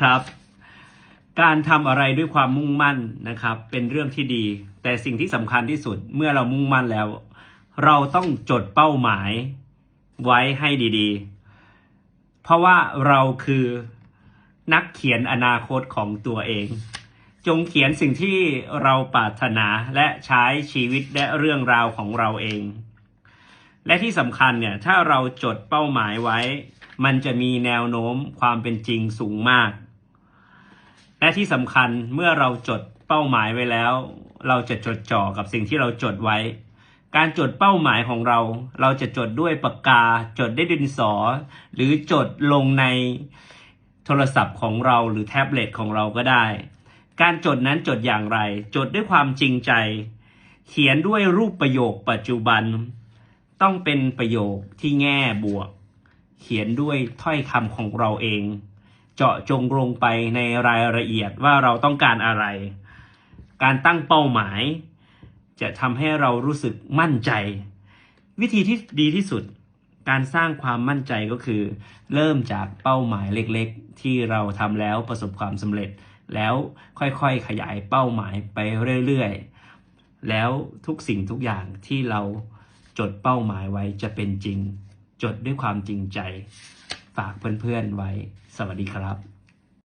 ครับ การทำอะไรด้วยความมุ่งมั่นนะครับ เป็นเรื่องที่ดี แต่สิ่งที่สำคัญที่สุดเมื่อเรามุ่งมั่นแล้ว เราต้องจดเป้าหมายไว้ให้ดีๆ เพราะว่าเราคือนักเขียนอนาคตของตัวเอง จงเขียนสิ่งที่เราปรารถนาและใช้ชีวิตและเรื่องราวของเราเอง และที่สำคัญเนี่ยถ้าเราจดเป้าหมายไว้ มันจะมีแนวโน้มความเป็นจริงสูงมาก และที่สำคัญเมื่อเราจดเป้าหมายไว้แล้ว เราจะจดจ่อกับสิ่งที่เราจดไว้ การจดเป้าหมายของเรา เราจะจดด้วยปากกา จดด้วยดินสอ หรือจดลงในโทรศัพท์ของเราหรือแท็บเล็ตของเราก็ได้ การจดนั้นจดอย่างไร จดด้วยความจริงใจ เขียนด้วยรูปประโยคปัจจุบัน ต้องเป็นประโยคที่แง่บวก เขียนด้วยถ้อยคำของเราเอง เจาะจงลงไปในรายละเอียดว่าเราต้องการอะไร การตั้งเป้าหมาย จะทำให้เรารู้สึกมั่นใจ วิธีที่ดีที่สุด การสร้างความมั่นใจก็คือ เริ่มจากเป้าหมายเล็กๆ ที่เราทำแล้วประสบความสำเร็จ แล้วค่อยๆขยายเป้าหมายไปเรื่อยๆ แล้วทุกสิ่งทุกอย่างที่เราจดเป้าหมายไว้จะเป็นจริง จดด้วยความจริงใจ ฝากเพื่อนๆไว้ สวัสดีครับ